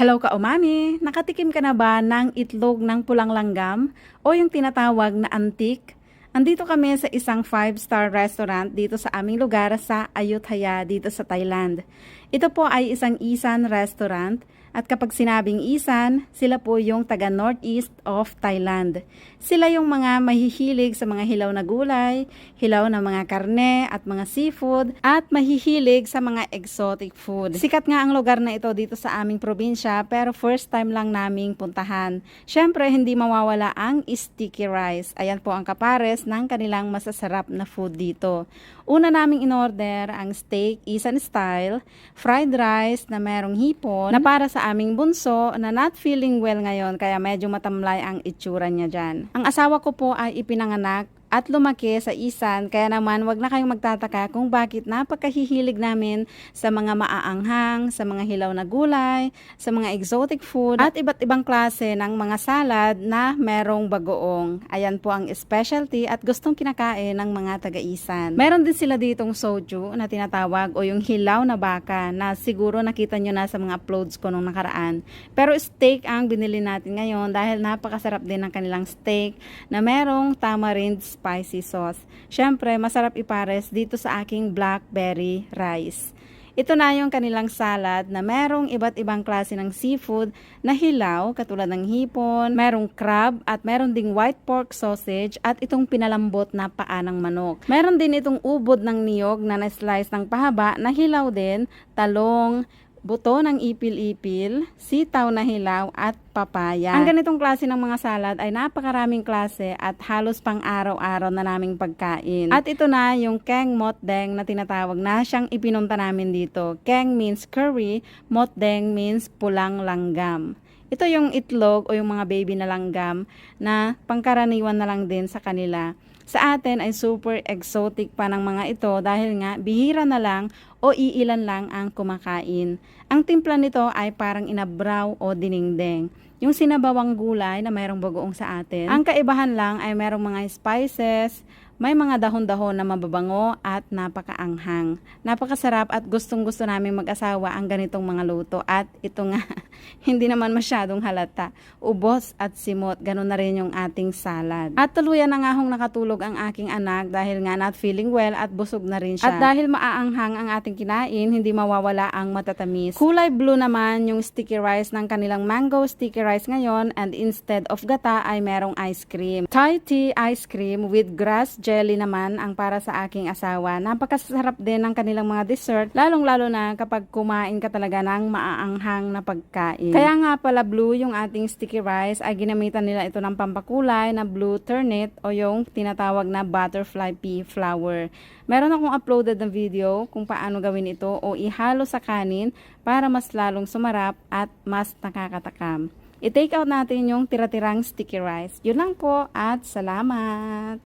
Hello ka umami! Nakatikim ka na ba ng itlog ng pulang langgam o yung tinatawag na antique? Andito kami sa isang 5-star restaurant dito sa aming lugar sa Ayutthaya dito sa Thailand. Ito po ay isang Isan restaurant at kapag sinabing Isan, sila po yung taga northeast of Thailand. Sila yung mga mahihilig sa mga hilaw na gulay, hilaw na mga karne at mga seafood, at mahihilig sa mga exotic food. Sikat nga ang lugar na ito dito sa aming probinsya pero first time lang naming puntahan. Syempre, hindi mawawala ang sticky rice. Ayan po ang kapares ng kanilang masasarap na food dito. Una naming in-order ang steak Isan style, fried rice na merong hipon, na para sa aming bunso na not feeling well ngayon kaya medyo matamlay ang itsura niya dyan. Ang asawa ko po ay ipinanganak at lumaki sa Isan kaya naman wag na kayong magtataka kung bakit napakahihilig namin sa mga maaanghang, sa mga hilaw na gulay, sa mga exotic food at iba't ibang klase ng mga salad na merong bagoong. Ayan po ang specialty at gustong kinakain ng mga taga-Isan. Meron din sila ditong soju na tinatawag o yung hilaw na baka na siguro nakita nyo na sa mga uploads ko nung nakaraan. Pero steak ang binili natin ngayon dahil napakasarap din ng kanilang steak na merong tamarind spicy sauce. Syempre, masarap ipares dito sa aking blackberry rice. Ito na yung kanilang salad na merong iba't ibang klase ng seafood na hilaw katulad ng hipon, merong crab at meron ding white pork sausage at itong pinalambot na paa ng manok. Meron din itong ubod ng niyog na na-slice ng pahaba na hilaw din, talong, buto ng ipil-ipil, sitaw na hilaw at papaya. Ang ganitong klase ng mga salad ay napakaraming klase at halos pang araw-araw na naming pagkain. At ito na yung keng motdeng na tinatawag na siyang ipinunta namin dito. Keng means curry, motdeng means pulang langgam. Ito yung itlog o yung mga baby na langgam na pangkaraniwan na lang din sa kanila. Sa atin ay super exotic pa ng mga ito dahil nga bihira na lang o iilan lang ang kumakain. Ang timpla nito ay parang inabraw o dinengdeng. Yung sinabawang gulay na mayroong bagoong sa atin. Ang kaibahan lang ay mayroong mga spices, may mga dahon-dahon na mababango at napakaanghang. Napakasarap at gustong gusto namin mag-asawa ang ganitong mga luto. At ito nga, hindi naman masyadong halata. Ubos at simot, ganun na rin yung ating salad. At tuluyan na nga hong nakatulog ang aking anak dahil nga not feeling well at busog na rin siya. At dahil maaanghang ang ating kinain, hindi mawawala ang matatamis. Kulay blue naman yung sticky rice ng kanilang mango sticky rice ngayon and instead of gata ay merong ice cream. Thai tea ice cream with grass jelly naman ang para sa aking asawa. Napakasarap din ng kanilang mga dessert, lalong-lalo na kapag kumain ka talaga ng maaanghang na pagkain. Kaya nga pala blue yung ating sticky rice ay ginamitan nila ito ng pampakulay na blue turnip o yung tinatawag na butterfly pea flower. Meron akong uploaded na video kung paano gawin ito o ihalo sa kanin para mas lalong sumarap at mas nakakatakam. I-take out natin yung tira-tirang sticky rice. Yun lang po at salamat!